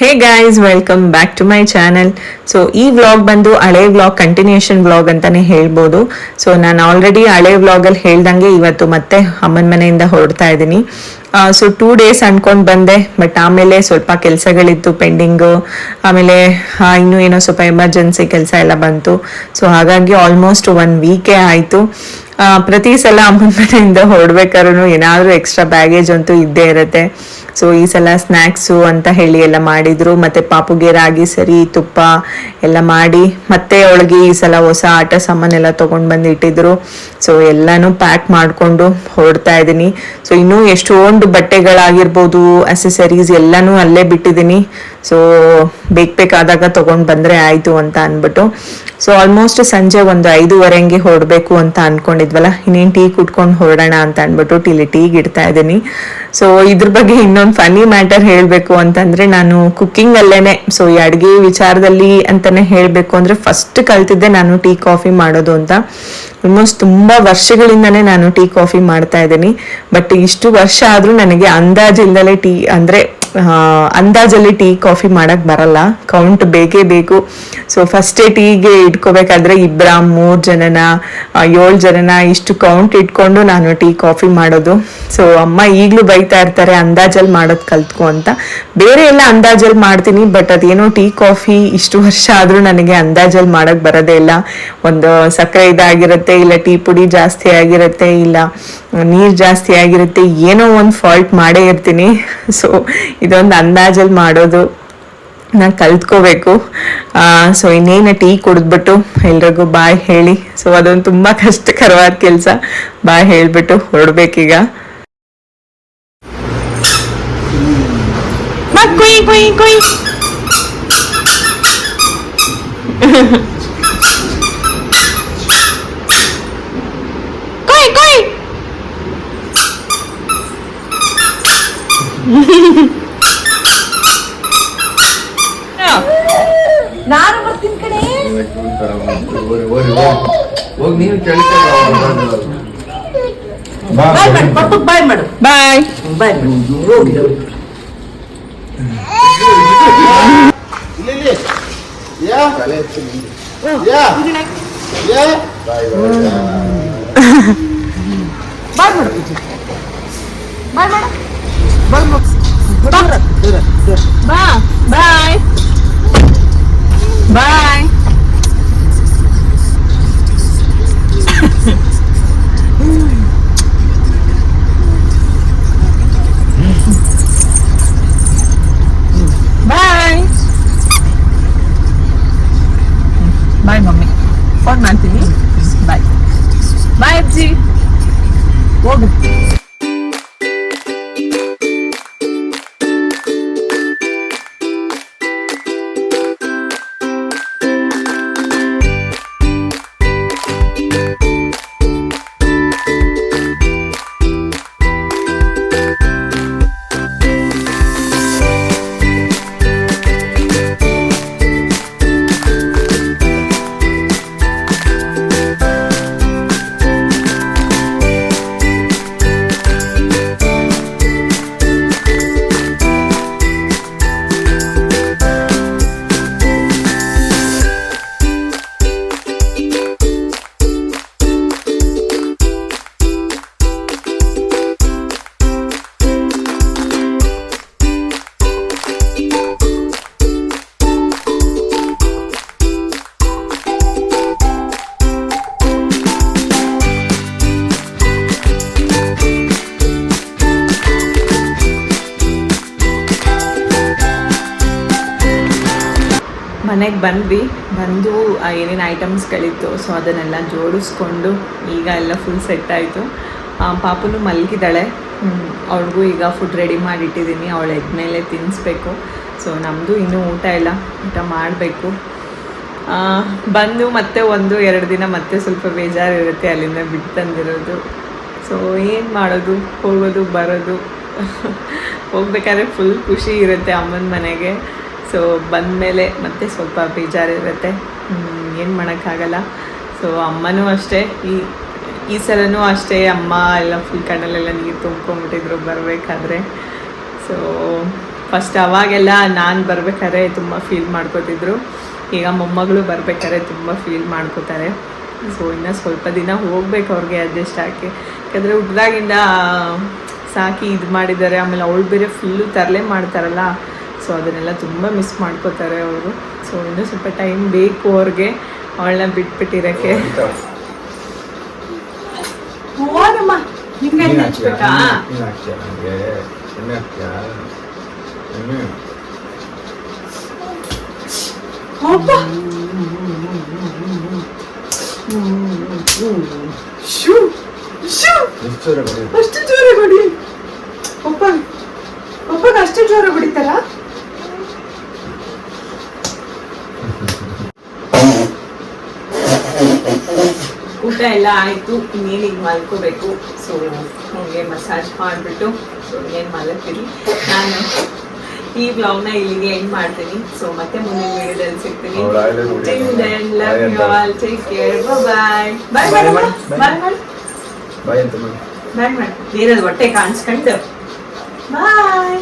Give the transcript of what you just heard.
Hey guys welcome back to my channel so ಈ vlog ಬಂದು ಹಳೆ ವ್ಲಾಗ್ ಕಂಟಿನ್ಯೂಷನ್ ವ್ಲಾಗ್ ಅಂತಾನೆ ಹೇಳ್ಬೋದು. ಸೊ ನಾನು ಆಲ್ರೆಡಿ ಹಳೆ ವ್ಲಾಗಲ್ಲಿ ಹೇಳ್ದಂಗೆ ಇವತ್ತು ಮತ್ತೆ ಅಮ್ಮನ ಮನೆಯಿಂದ ಹೊರಡ್ತಾ ಇದ್ದೀನಿ. ಸೊ ಟೂ ಡೇಸ್ ಅನ್ಕೊಂಡು ಬಂದೆ ಬಟ್ ಆಮೇಲೆ ಸ್ವಲ್ಪ ಕೆಲಸಗಳಿತ್ತು ಪೆಂಡಿಂಗು ಆಮೇಲೆ ಇನ್ನೂ ಏನೋ ಸ್ವಲ್ಪ ಎಮರ್ಜೆನ್ಸಿ ಕೆಲಸ ಎಲ್ಲ ಬಂತು. ಸೊ ಹಾಗಾಗಿ ಆಲ್ಮೋಸ್ಟ್ ಒನ್ ವೀಕೇ ಆಯಿತು. ಪ್ರತಿ ಸಲ ಅಮ್ಮನ ಮನೆಯಿಂದ ಹೊರಡ್ಬೇಕಾದ್ರೂ ಏನಾದರೂ ಎಕ್ಸ್ಟ್ರಾ ಬ್ಯಾಗೇಜ್ ಅಂತೂ ಇದ್ದೇ ಇರುತ್ತೆ. ಸೊ ಈ ಸಲ ಸ್ನ್ಯಾಕ್ಸು ಅಂತ ಹೇಳಿ ಎಲ್ಲ ಮಾಡಿದ್ರು. ಮತ್ತೆ ಪಾಪುಗೆ ರಾಗಿ ಸರಿ, ತುಪ್ಪ ಎಲ್ಲ ಮಾಡಿ, ಮತ್ತೆ ಅವಳಿಗೆ ಈ ಸಲ ಹೊಸ ಆಟ ಸಾಮಾನೆಲ್ಲ ತಗೊಂಡ್ ಬಂದು ಇಟ್ಟಿದ್ರು ಸೊ ಎಲ್ಲನೂ ಪ್ಯಾಕ್ ಮಾಡ್ಕೊಂಡು ಹೊರಡ್ತಾ ಇದ್ದೀನಿ. ಸೊ ಇನ್ನೂ ಎಷ್ಟೊಂದು ಬಟ್ಟೆಗಳಾಗಿರ್ಬೋದು ಅಸೆಸರೀಸ್ ಎಲ್ಲನೂ ಅಲ್ಲೇ ಬಿಟ್ಟಿದ್ದೀನಿ. ಸೊ ಬೇಕು ಬೇಕಾದಾಗ ತಗೊಂಡ್ ಬಂದ್ರೆ ಆಯ್ತು ಅಂತ ಅನ್ಬಿಟ್ಟು. ಸೊ ಆಲ್ಮೋಸ್ಟ್ ಸಂಜೆ ಒಂದು ಐದೂವರೆಗೆ ಹೊರಡಬೇಕು ಅಂತ ಅನ್ಕೊಂಡಿದ್ವಲ್ಲ ಇನ್ನೇನು ಟೀ ಕುಟ್ಕೊಂಡು ಹೊರಡೋಣ ಅಂತ ಅಂದ್ಬಿಟ್ಟು ಟೀಲಿ ಟೀಗೆ ಇಡ್ತಾ ಇದ್ದೀನಿ. ಸೊ ಇದ್ರ ಬಗ್ಗೆ ಇನ್ನೊಂದು ಫನಿ ಮ್ಯಾಟರ್ ಹೇಳಬೇಕು ಅಂತಂದ್ರೆ ನಾನು ಕುಕ್ಕಿಂಗ್ ಅಲ್ಲೇನೆ. ಸೊ ಈ ಅಡುಗೆ ವಿಚಾರದಲ್ಲಿ ಅಂತಾನೆ ಹೇಳಬೇಕು ಅಂದ್ರೆ ಫಸ್ಟ್ ಕಲ್ತಿದ್ದೆ ನಾನು ಟೀ ಕಾಫಿ ಮಾಡೋದು ಅಂತ. ಆಲ್ಮೋಸ್ಟ್ ತುಂಬಾ ವರ್ಷಗಳಿಂದನೇ ನಾನು ಟೀ ಕಾಫಿ ಮಾಡ್ತಾ ಇದ್ದೀನಿ. ಬಟ್ ಇಷ್ಟು ವರ್ಷ ಆದ್ರೂ ನನಗೆ ಅಂದಾಜಿಲ್ದಲೇ ಟೀ ಅಂದ್ರೆ ಅಂದಾಜಲ್ಲಿ ಟೀ, ಕಾಫಿ ಮಾಡಕ್ ಬರಲ್ಲ. ಕೌಂಟ್ ಬೇಕೇ ಬೇಕು. ಸೊ ಫಸ್ಟೇ ಟೀಗೆ ಇಟ್ಕೋಬೇಕಾದ್ರೆ ಇಬ್ಬರ ಮೂರು ಜನನ ಏಳು ಜನನ, ಇಷ್ಟು ಕೌಂಟ್ ಇಟ್ಕೊಂಡು ನಾನು ಟೀ, ಕಾಫಿ ಮಾಡೋದು. ಸೊ ಅಮ್ಮ ಈಗಲೂ ಬೈತಾ ಇರ್ತಾರೆ, ಅಂದಾಜಲ್ಲಿ ಮಾಡೋದು ಕಲ್ತ್ಕೊ ಅಂತ. ಬೇರೆ ಎಲ್ಲ ಅಂದಾಜಲ್ಲಿ ಮಾಡ್ತೀನಿ ಬಟ್ ಅದೇನೋ ಟೀ, ಕಾಫಿ ಇಷ್ಟು ವರ್ಷ ಆದ್ರೂ ನನಗೆ ಅಂದಾಜಲ್ಲಿ ಮಾಡಕ್ ಬರೋದೇ ಇಲ್ಲ. ಒಂದು ಸಕ್ಕರೆ ಇದಾಗಿರುತ್ತೆ, ಇಲ್ಲ ಟೀ ಪುಡಿ ಜಾಸ್ತಿ ಆಗಿರುತ್ತೆ, ಇಲ್ಲ ನೀರು ಜಾಸ್ತಿ ಆಗಿರುತ್ತೆ, ಏನೋ ಒಂದು ಫಾಲ್ಟ್ ಮಾಡೇ ಇರ್ತೀನಿ. ಸೊ ಇದೊಂದು ಅಂದಾಜಲ್ಲಿ ಮಾಡೋದು. ನಾನು ಕಲ್ತ್ಕೋಬೇಕು. ಸೊ ಇನ್ನೇನು ಟೀ ಕುಡಿದ್ಬಿಟ್ಟು ಎಲ್ರಿಗೂ ಬಾಯ್ ಹೇಳಿ. ಸೊ ಅದೊಂದು ತುಂಬಾ ಕಷ್ಟಕರವಾದ ಕೆಲಸ. ಬಾಯ್ ಹೇಳ್ಬಿಟ್ಟು ಹೊರಡ್ಬೇಕೀಗ. ಕುಯ್ ನಾನು ಬರ್ತೀನಿ ಕಣೆ ಹೋಗಿ ನೀನು ಬಾಯ್ ಮಾಡು ಪಪ್ಪಗ್ ಬಾಯ್ ಮಾಡು ಬಾಯ್ ಬಾಯ್ ಮಾಡು ಹೋಗಿ ಬಾಯ್ ಮಾಡು coming. ಮನೆಗೆ ಬಂದ್ವಿ. ಬಂದು ಏನೇನು ಐಟಮ್ಸ್ಗಳಿತ್ತು ಸೊ ಅದನ್ನೆಲ್ಲ ಜೋಡಿಸ್ಕೊಂಡು ಈಗ ಎಲ್ಲ ಫುಲ್ ಸೆಟ್ ಆಯಿತು. ಪಾಪನು ಮಲಗಿದ್ದಾಳೆ. ಅವಳಿಗೂ ಈಗ ಫುಡ್ ರೆಡಿ ಮಾಡಿಟ್ಟಿದ್ದೀನಿ. ಅವಳು ಎದ್ಮೇಲೆ ತಿನ್ನಿಸ್ಬೇಕು ಸೊ ನಮ್ಮದು ಇನ್ನೂ ಊಟ ಇಲ್ಲ. ಊಟ ಮಾಡಬೇಕು. ಬಂದು ಮತ್ತೆ ಒಂದು, ಎರಡು ದಿನ ಮತ್ತೆ ಸ್ವಲ್ಪ ಬೇಜಾರಿರುತ್ತೆ ಅಲ್ಲಿಂದ ಬಿಟ್ಟು ತಂದಿರೋದು. ಸೊ ಏನು ಮಾಡೋದು? ಹೋಗೋದು, ಬರೋದು? ಹೋಗ್ಬೇಕಾದ್ರೆ ಫುಲ್ ಖುಷಿ ಇರುತ್ತೆ ಅಮ್ಮನ ಮನೆಗೆ. ಸೊ ಬಂದಮೇಲೆ ಮತ್ತೆ ಸ್ವಲ್ಪ ಬೇಜಾರಿರುತ್ತೆ. ಏನು ಮಾಡೋಕ್ಕಾಗಲ್ಲ. ಸೊ ಅಮ್ಮನೂ ಅಷ್ಟೇ. ಈ ಈ ಸಲನೂ ಅಷ್ಟೇ. ಅಮ್ಮ ಎಲ್ಲ ಫುಲ್ ಕಣ್ಣಲ್ಲೆಲ್ಲ ನೀರು ತುಂಬ್ಕೊಂಬಿಟ್ಟಿದ್ರು ಬರಬೇಕಾದ್ರೆ. ಸೊ ಫಸ್ಟ್ ಅವಾಗೆಲ್ಲ ನಾನು ಬರಬೇಕಾದ್ರೆ ತುಂಬ ಫೀಲ್ ಮಾಡ್ಕೋತಿದ್ರು. ಈಗ ಮೊಮ್ಮಗಳು ಬರಬೇಕಾದ್ರೆ ತುಂಬ ಫೀಲ್ ಮಾಡ್ಕೋತಾರೆ. ಸೊ ಇನ್ನು ಸ್ವಲ್ಪ ದಿನ ಹೋಗ್ಬೇಕು ಅವ್ರಿಗೆ ಅಡ್ಜಸ್ಟ್ ಹಾಕಿ ಯಾಕಂದರೆ ಹುಟ್ಟಿದಾಗಿಂದ ಸಾಕಿ ಇದು ಮಾಡಿದ್ದಾರೆ. ಆಮೇಲೆ ಅವಳು ಬೇರೆ ಫುಲ್ಲು ತರಲೆ ಮಾಡ್ತಾರಲ್ಲ. ಸೊ ಅದನ್ನೆಲ್ಲ ತುಂಬ ಮಿಸ್ ಮಾಡ್ಕೋತಾರೆ ಅವರು. ಸೊ ಇನ್ನೂ ಸ್ವಲ್ಪ ಟೈಮ್ ಬೇಕು ಅವ್ರಿಗೆ. ಅವಳನ್ನ ಬಿಟ್ಬಿಟ್ಟಿರೋಕ್ಕೆ. ಬಡಿ? ಅಷ್ಟು ಜೋರ ಬಿಡಿ ಒಪ್ಪ ಒಪ್ಪಗ ಅಷ್ಟು ಜೋರ ಹೊಡಿತಾರ ಊಟ ಎಲ್ಲ ಆಯಿತು. ಇನ್ನೇನಿಗೆ ಮಲ್ಕೋಬೇಕು. ಸೊ ನನಗೆ ಮಸಾಜ್ ಮಾಡಿಬಿಟ್ಟು ಸೊ ಏನು ಮಲಗ್ತೀನಿ ನಾನು ಈ ವ್ಲಾಗ್ನ ಇಲ್ಲಿಗೆ ಎಂಡ್ ಮಾಡ್ತೀನಿ. ಸೊ ಮತ್ತೆ ಮುಂದಿನ ವಿಡಿಯೋದಲ್ಲಿ ಸಿಗ್ತೀನಿ. ಅವ್ಳ ದೆನ್ ನೋಡಿ. Till then, love ಬಾಯ್ ಬಾಯ್ ಬಾಯ್ ಬಾಯ್ ಬಾಯ್ madam. ಬಾಯ್ ಅಂತ ಬಾಯ್ ಮಾಡಿ ನೀರದು ಹೊಟ್ಟೆ ಕಾಣಿಸ್ಕೊಂಡು. ಬಾಯ್